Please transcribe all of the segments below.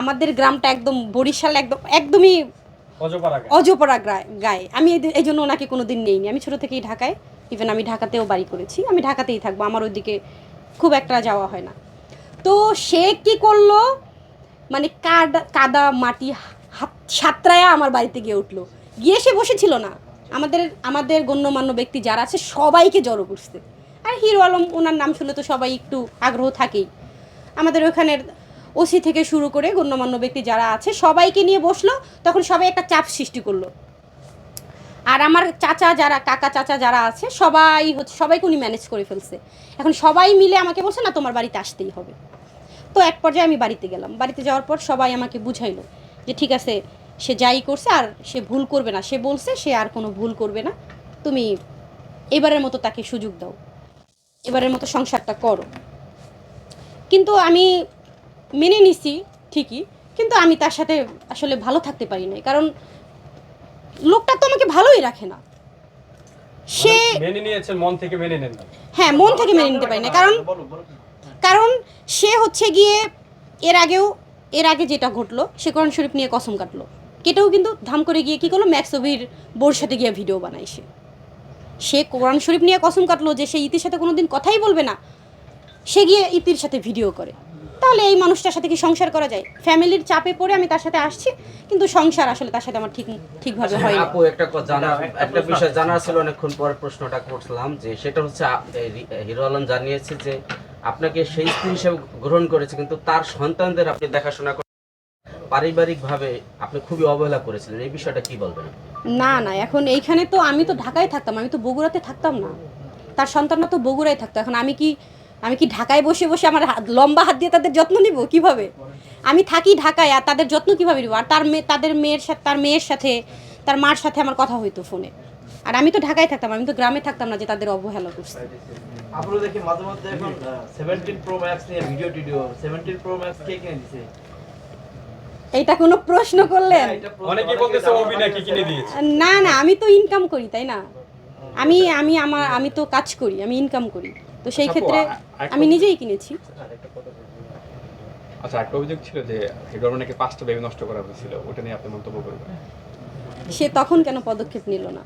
আমাদের গ্রামটা একদম বরিশাল একদম একদমই অজপাড়া গায়ে। আমি এই- জন্য ওনাকে কোনো দিন নেইনি। আমি ছোটো থেকেই ঢাকায় ইভেন আমি ঢাকাতেও বাড়ি করেছি। আমি ঢাকাতেই থাকব আমার ওইদিকে খুব একটা যাওয়া হয় না। তো সে কি করল? মানে কাদা কাদা মাটি হাত সাতরায়া আমার বাড়িতে গিয়ে উঠল। গিয়ে সে বসেছিল না। আমাদের আমাদের গণ্যমান্য ব্যক্তি যারা আছে সবাইকে জড়ো করছে। আর হিরো আলম ওনার নাম শুনলে তো সবাই একটু আগ্রহ থাকেই। আমাদের ওখানের ওসি থেকে শুরু করে গণ্যমান্য ব্যক্তি যারা আছে, সবাইকে নিয়ে বসল, তখন সবাই একটা চাপ সৃষ্টি করল। আর আমার চাচা যারা, কাকা চাচা যারা আছে, সবাই হচ্ছে, সবাইকে উনি ম্যানেজ করে ফেলছে। এখন সবাই মিলে আমাকে বলছে, না, তোমার বাড়িতে আসতেই হবে। তো এক পর্যায়ে আমি বাড়িতে গেলাম। বাড়িতে যাওয়ার পর সবাই আমাকে বুঝাইলো যে, ঠিক আছে, সে যাই করছে আর সে ভুল করবে না। সে বলছে, সে আর কোনো ভুল করবে না। তুমি এবারের মতো তাকে সুযোগ দাও। এবারের মতো সংসারটা করো। কিন্তু আমি মেনে নিছি ঠিকই কিন্তু আমি তার সাথে আসলে ভালো থাকতে পারি না কারণ লোকটা তো আমাকে ভালোই রাখে না। সে মেনে নিয়েছেন মন থেকে মেনে নেন হ্যাঁ মন থেকে মেনে নিতে পারি না কারণ কারণ সে হচ্ছে গিয়ে এর আগেও এর আগে যেটা ঘটলো সে কোরআন শরীফ নিয়ে কসম কাটলো। কেটেও কিন্তু ধাম করে গিয়ে কী করল? ম্যাক্সবির বোর সাথে গিয়ে ভিডিও বানায় সে। সে কোরআন শরীফ নিয়ে কসম কাটলো যে সে ইতির সাথে কোনো দিন কথাই বলবে না। সে গিয়ে ইতির সাথে ভিডিও করে। তাহলে এই মানুষটার সাথে কি সংসার করা যায়? ফ্যামিলির চাপে পড়ে আমি তার সাথে আসছি কিন্তু সংসার আসলে তার সাথে আমার ঠিক ঠিকভাবে হয় আপু একটা কথা জানা একটা বিষয় জানা ছিল অনেকক্ষণ পরে প্রশ্নটা করছিলাম যে সেটা হচ্ছে হিরো আলম জানিয়েছে যে আপনাকে সেই স্ত্রী হিসেবে গ্রহণ করেছে কিন্তু তার সন্তানদের আপনি দেখাশোনা পারিবারিকভাবে আপনি খুবই অবহেলা করেছিলেন। এই বিষয়টা কি বলবেন না না এখন এইখানে তো আমি তো ঢাকায় থাকতাম আমি তো বগুড়াতে থাকতাম না। তার সন্তানরা তো বগুড়ায় থাকতো এখন আমি কি আমি কি ঢাকায় বসে বসে আমার হাত- লম্বা হাত দিয়ে তাদের যত্ন নিব? কীভাবে? আমি থাকি ঢাকায় আর তাদের যত্ন কীভাবে নিব? আর তার মেয়ে তাদের মেয়ের সাথে তার মেয়ের সাথে তার মার সাথে আমার কথা হইতো ফোনে। আর আমি তো ঢাকায় থাকতাম আমি তো গ্রামে থাকতাম না যে তাদের অবহেলা করছে। আপনারা দেখি মাঝে মধ্যে এখন সেভেন্টিন প্রো ম্যাক্স নিয়ে ভিডিও টিডিও। সেভেন্টিন প্রো ম্যাক্স কে কিনে দিছে? এইটা কোনো প্রশ্ন করলেন? হ্যাঁ, বলতেছে নাকি কিনে দিয়েছে। না না আমি তো ইনকাম করি তাই না? আমি আমি আমার আমি তো কাজ করি আমি ইনকাম করি। তো সেই ক্ষেত্রে আমি নিজেই কিনেছি। আচ্ছা একটা অভিযোগ ছিল যে নাকি পাঁচটা বেবি নষ্ট করা হয়েছিল ওটা নিয়ে আপনি মন্তব্য করবেন? সে তখন কেন পদক্ষেপ নিল না?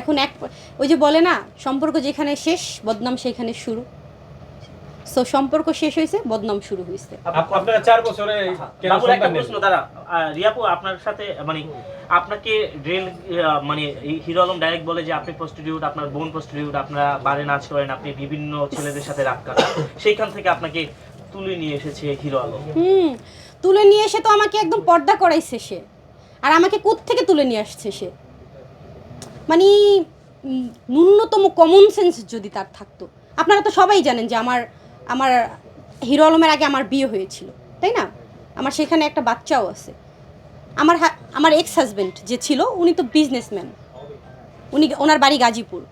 এখন এক ওই যে বলে না সম্পর্ক যেখানে শেষ বদনাম সেখানে শুরু। সো সম্পর্ক শেষ হয়েছে বদনাম শুরু হয়েছে। আপনারা চার বছরে একটা প্রশ্ন দাঁড়া। রিয়াপু আপনার সাথে মানে আপনাকে রেল মানে হিরো আলম ডাইরেক্ট বলে যে আপনি প্রস্টিটিউট আপনার বোন প্রস্টিটিউট আপনারা বারে নাচ করেন আপনি বিভিন্ন ছেলেদের সাথে রাত কাটান। সেইখান থেকে আপনাকে তুলে নিয়ে এসেছে হিরো আলম। হুম তুলে নিয়ে এসে তো আমাকে একদম পর্দা করাইছে সে। আর আমাকে থেকে তুলে নিয়ে আসছে সে? মানে ন্যূনতম কমন সেন্স যদি তার থাকতো। আপনারা তো সবাই জানেন যে আমার আমার হিরো আলমের আগে আমার বিয়ে হয়েছিল, তাই না? আমার সেখানে একটা বাচ্চাও আছে। আমার আমার এক্স হাজব্যান্ড যে ছিল, উনি তো বিজনেসম্যান উনি ওনার বাড়ি গাজীপুর।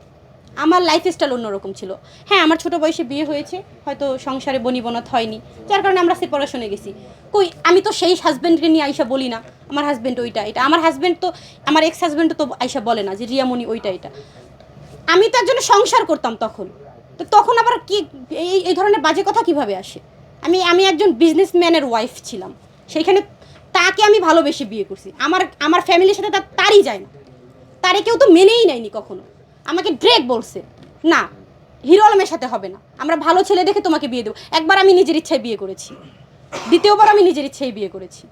আমার লাইফ স্টাইল অন্যরকম ছিল। হ্যাঁ আমার ছোট বয়সে বিয়ে হয়েছে, হয়তো সংসারে বনিবনত হয়নি। যার কারণে আমরা সেপারেশনে গেছি। কই, আমি তো সেই হাজব্যান্ডকে নিয়ে আইসা বলি না, আমার হাজব্যান্ড ওইটা, এটা। আমার হাজব্যান্ড তো, আমার এক্স হাজব্যান্ড তো আইসা বলে না যে, রিয়ামণি, ওইটা, এটা। আমি তার জন্য সংসার করতাম তখন। তো তখন আবার কি এই এই ধরনের বাজে কথা কীভাবে আসে? আমি আমি একজন বিজনেসম্যানের ওয়াইফ ছিলাম। সেইখানে তাকে আমি ভালোবেসে বিয়ে করছি। আমার আমার ফ্যামিলির সাথে তার তারই যায় না। তারে কেউ তো মেনেই নেয়নি কখনো। আমাকে ড্রেক বলছে না হিরো আলমের সাথে হবে না। আমরা ভালো ছেলে দেখে তোমাকে বিয়ে দেবো। একবার আমি নিজের ইচ্ছায় বিয়ে করেছি। দ্বিতীয়বার আমি নিজের ইচ্ছায় বিয়ে করেছি।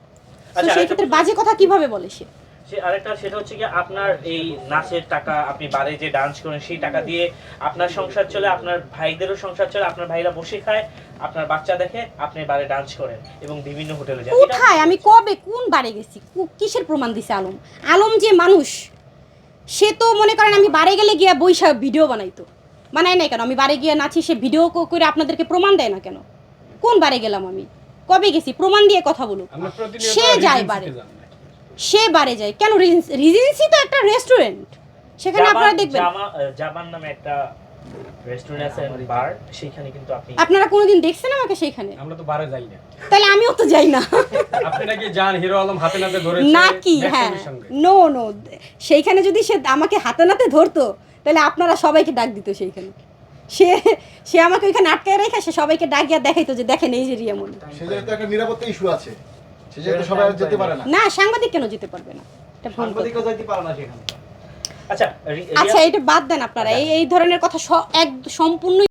তো আচ্ছা, সেই ক্ষেত্রে বাজে কথা কীভাবে বলে সে? সে আরেকটা সেটা হচ্ছে কি আপনার এই নাচের টাকা আপনি বারে যে ডান্স করেন সেই টাকা দিয়ে আপনার সংসার চলে আপনার ভাইদেরও সংসার চলে আপনার ভাইরা বসে খায় আপনার বাচ্চা দেখে আপনি বারে ডান্স করেন এবং বিভিন্ন হোটেলে যান। কোথায়? আমি কবে কোন বারে গেছি? কিসের প্রমাণ দিছে আলম? আলম যে মানুষ সে তো মনে করেন আমি বারে গেলে গিয়া বৈশাখ ভিডিও বানাইতো। বানায় নাই কেন? আমি বারে গিয়ে নাচি সে ভিডিও করে আপনাদেরকে প্রমাণ দেয় না কেন? কোন বারে গেলাম আমি? কবে গেছি? প্রমাণ দিয়ে কথা প্রতিনিয়ত সে যায় বারে। সে বারে যায়। কেন? রিজেন্সি তো একটা রেস্টুরেন্ট সেখানে আপনারা দেখবেন। জামা- জামান নামে একটা রেস্টুরেন্ট আছে বার সেইখানে কিন্তু আপনি আপনারা কোনোদিন দেখছেন আমাকে সেইখানে? আমরা তো বারে যাই না। তাহলে আমিও তো যাই না। আপনি নাকি যান হিরো আলম হাতে নাতে ধরেছে নাকি হ্যাঁ। নো নো সেইখানে যদি সে আমাকে হাতে নাতে ধরতো তাহলে আপনারা সবাইকে ডাক দিত সেইখানে। সে সে আমাকে ওইখানে আটকায় রেখে সে সবাইকে ডাকিয়া দেখাইতো যে দেখেন এই যে রিয়ামন তো একটা নিরাপত্তা ইস্যু আছে। সবাই যেতে পারে না। না সাংবাদিক কেন যেতে পারবে না? এটা ভুল সাংবাদিকও যেতে পারে না সেখানে। আচ্ছা আচ্ছা এটা বাদ দেন আপনারা। এই এই ধরনের কথা এক সম্পূর্ণ